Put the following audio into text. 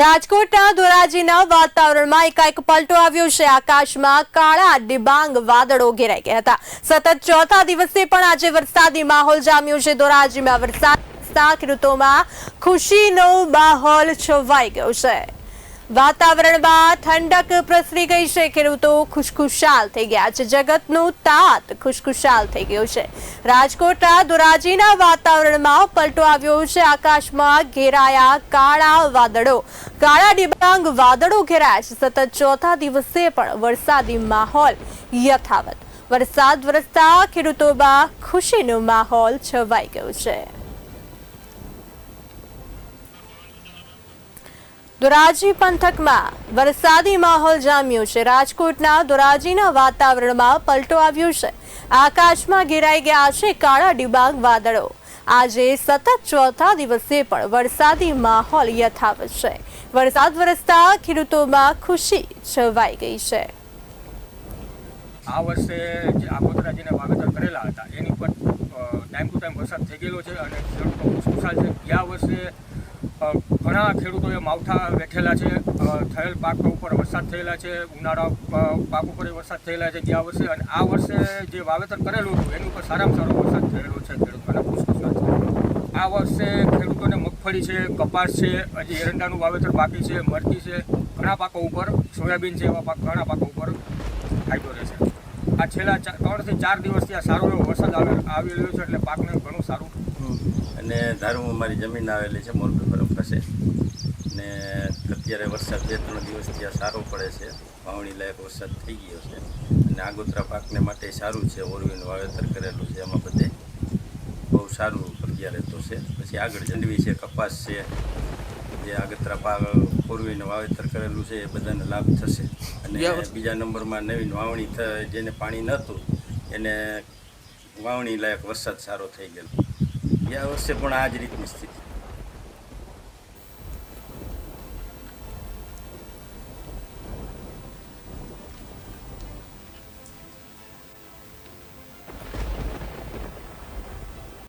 રાજકોટના ધોરાજીના વાતાવરણમાં એકાએક પલટો આવ્યો છે. આકાશમાં કાળા ડિબાંગ વાદળો ઘેરાઈ ગયા હતા. સતત ચોથા દિવસે પણ આજે વરસાદી માહોલ જામ્યો છે. ધોરાજીમાં વરસાદ ખેડૂતોમાં ખુશીનો માહોલ છવાઈ ગયો છે. વાતાવરણમાં ઠંડક પ્રસરી ગઈ છે. ખેડૂતો ખુશખુશાલ થઈ ગયા છે. જગતનું તાત ખુશખુશાલ થઈ ગયું છે. રાજકોટના ધોરાજીના વાતાવરણમાં પલટો આવ્યો છે. આકાશમાં ઘેરાયા કાળા વાદળો. કાળા ડિબાંગ વાદળો ઘેરાયા છે. સતત ચોથા દિવસે પણ વરસાદી માહોલ યથાવત. વરસાદ વરસતા ખેડૂતોમાં ખુશીનો માહોલ છવાઈ ગયો છે. ધોરાજી પંથકમાં વરસાદી માહોલ જામ્યો છે. રાજકોટના ધોરાજીના વાતાવરણમાં પલટો આવ્યો છે. આકાશમાં ઘેરાઈ ગયા છે કાળા ડિબાંગ વાદળો. આજે સતત ચોથા દિવસે પણ વરસાદી માહોલ યથાવત છે. વરસાદ વરસતા ખેડૂતોમાં ખુશી છવાઈ ગઈ છે. આ વર્ષે જે આગોતરા જેને વાવેતર કરેલા હતા, એની પર ટાઈમ ટુ ટાઈમ વરસાદ થઈ ગયેલો છે અને ખેડૂતો ખુશખુશાલ છે. ગયા વર્ષે ઘણા ખેડૂતોએ માવઠા વેઠેલા છે. થયેલ પાક ઉપર વરસાદ થયેલા છે, ઉનાળા પાક ઉપર વરસાદ થયેલા છે ગયા વર્ષે અને આ વર્ષે જે વાવેતર કરેલું હતું, એની ઉપર સારામાં સારો વરસાદ થયેલો છે ખેડૂતોને આ વર્ષે ખેડૂતોને મગફળી છે, કપાસ છે, હજી એરંડાનું વાવેતર બાકી છે, મરચી છે, ઘણા પાકો ઉપર, સોયાબીન છે એવા પાક, ઘણા પાકો ઉપર ફાયદો રહેશે આ છેલ્લા ત્રણથી ચાર દિવસથી આ સારો એવો વરસાદ આવે રહ્યો છે એટલે પાકને ઘણું સારું અને ધારું અમારી જમીન આવેલી છે, મોરબી બરફ પાસે ને અત્યારે વરસાદ બે, ત્રણ દિવસથી આ સારો પડે છે. વાવણી લાયક વરસાદ થઈ ગયો છે. અને આગોતરા પાકને માટે સારું છે, ઓરવીનું વાવેતર કરેલું છે એમાં બધે. બહુ સારું અત્યારે તો છે. પછી આગળ જંડવી છે, કપાસ છે. જે આગતરા પાક પૂર્વીનું વાવેતર કરેલું છે એ બધાને લાભ થશે. અને બીજા નંબરમાં નવીન વાવણી થ જેને પાણી નહોતું એને વાવણી લાયક વરસાદ સારો થઈ ગયેલો. ગયા વર્ષે પણ આ જ રીતની સ્થિતિ.